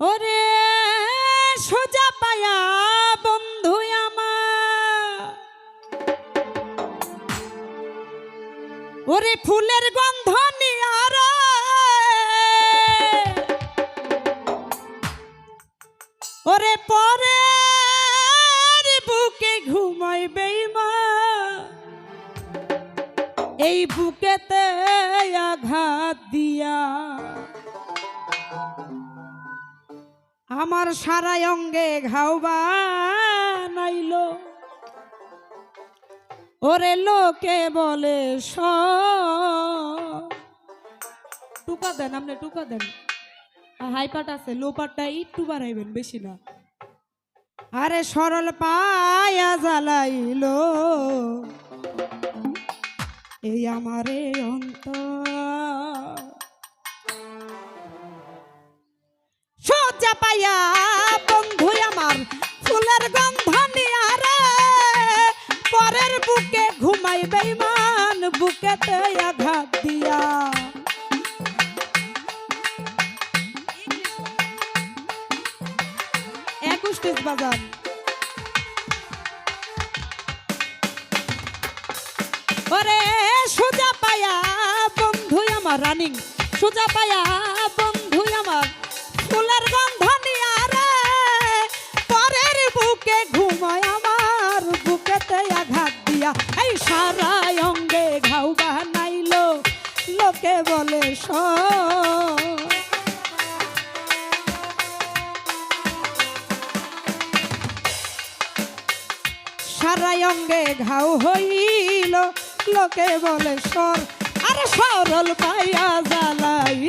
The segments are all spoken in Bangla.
ওরে সোজা পায়া বন্ধু আমার। ওরে ফুলের গন্ধ নিয়ার ওরে পরে বুকে ঘুমাইবে মা এই বুকেতে আঘাত দিয়া আমার সারা অঙ্গে ঘাও বানাইল। ওরে লোকে বলে স। টুকা দেন, আপনি টুকা দেন। হাই পাট আছে, লো পাটটা একটু বাড়াইবেন, বেশি না। আরে সরল পায়া জ্বালাইল। এই আমারে অন্তর। সজ্জা পাইয়া, বন্ধু আমার, ফুলের গন্ধ নিয়ারে পরের বুকে ঘুমাই বেইমান বুকেতে আঘাত দিয়া। একুশ বাজার ওরে, সোজা পায়া বন্ধু আমার, রানিং, সোজা পায়া ফুলের গন্ধ নিয়া রে। পরের বুকে ঘুমায় আমার, বুকেতে আঘাত দিয়া। এই সারা অঙ্গে ঘাউ বানাইলো, লোকে বলে স ঘাও হইল, লোকে বলে সর। আরে সরল পাইয়া জ্বালাইল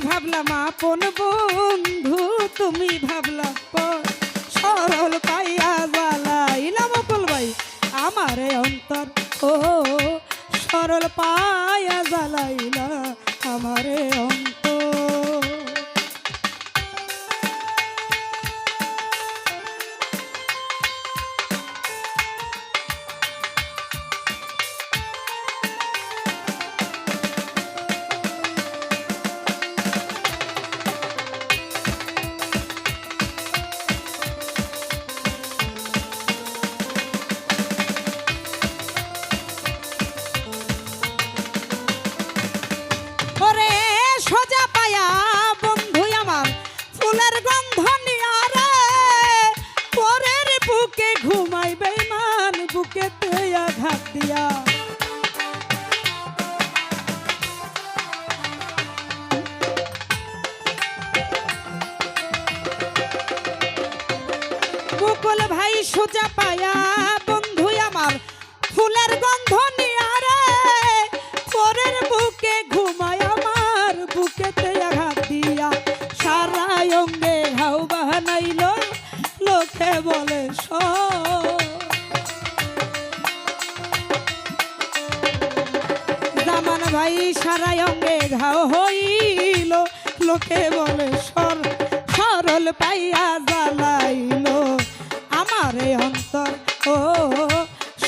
ভাবলাম, আপন বন্ধু তুমি ভাবলাম সরল পাইয়া জ্বালাইলাম অকুল ভাই, আমার অন্তর। ও, সরল পাইয়া জ্বালাইলা মুকুল ভাই সোজা পায়া, বন্ধু আমার, ফুলের গন্ধ নিয়ারে পরের বুকে ঘুমায় আমার, বুকেতে আঘাত দিয়া। সারা অঙ্গে ঘাও বাহানাইল, লোকে বলে স ভাই সারা অঙ্গে ঘাও হইল, লোকে বলে, সর। সরল পাইয়া এই অন্তর ও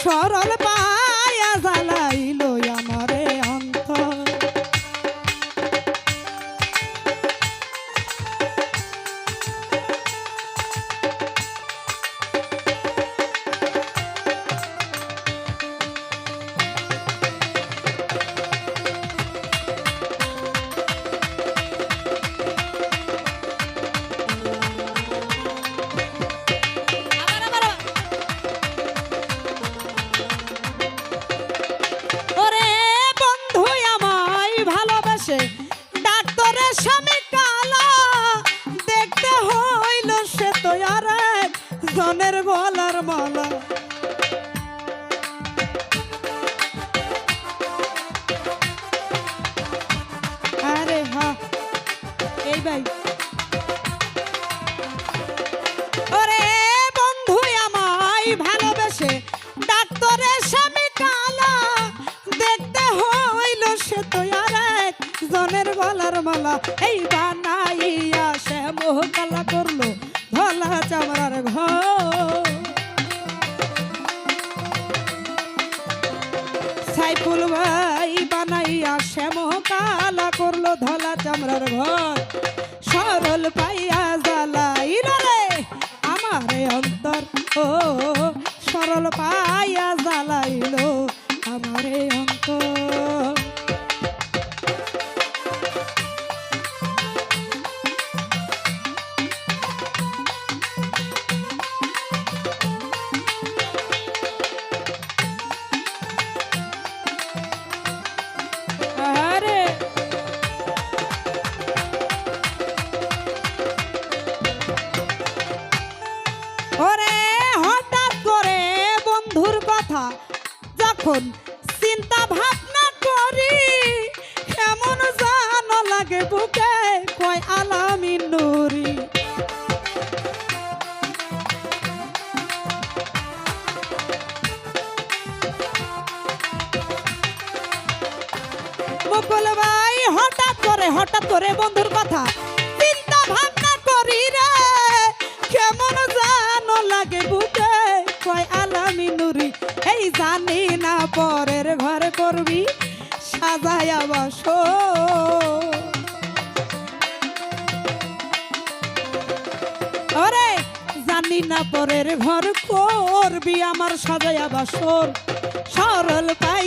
সরল পায়া জ্বালাইল। ভাই ওরে বন্ধু আমায় ভালোবেসে ডাক্তারের স্বামী কালা, দেখতে হইল সে তো মনের গলার মালা। এই বানাইয়া সে মোহ কালা করল, ধলা চামড়ার ঘর। সাইফুল ভাই। চামড়ার সরল পাইয়া জ্বালাইল রে আমার অন্তর। ও সরল পাইয়া জ্বালাইল আমার অন্তর। কথা যখন চিন্তা ভাবনা করি, কেমন জানো লাগে বুকে, কয় আলামি নুরি। মুকুল ভাই, হঠাৎ করে হঠাৎ করে বন্ধুর কথা, চিন্তা ভাবনা করি রে, কেমন জানো লাগে বুকে, কয় জানি না পরের ঘর করবি, সাজায়া বস। জানি না পরের ঘর করবি, আমার সাজায়া বাসর সরল পাইয়া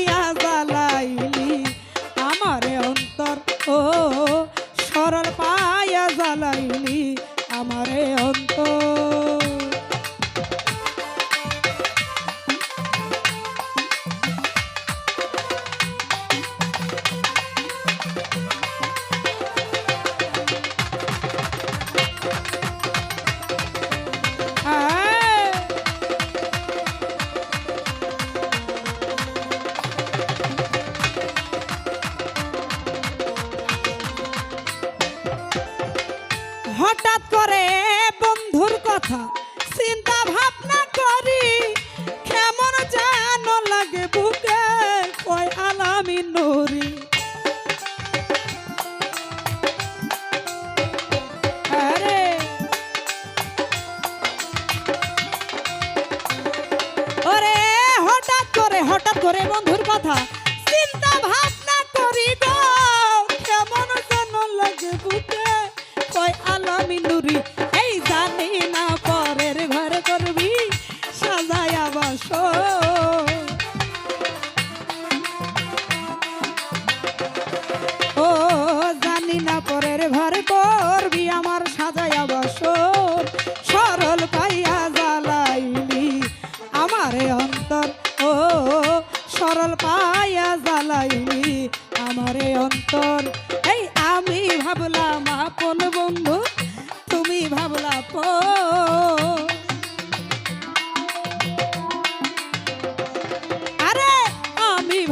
হঠাৎ করে বন্ধুর কথা। চিন্তা ভাবনা করি, কেমন যেন লাগে বুকে আলামি নুরি। করে, হঠাৎ করে বন্ধুর কথা।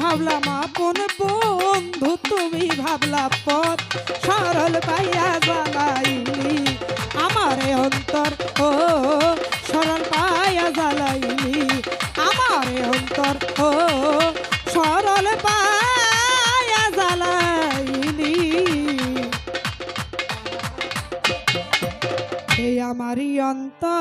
ভাবলাম আপন বন্ধু, তুমি ভাবলা পথ। সরল পাইয়া জ্বালাইলি, আমারে অন্তর, ও, সরল পাইয়া জ্বালাইলি, আমার অন্তর, ও, সরল পাইয়া জ্বালাইলি। এই আমারই অন্তর।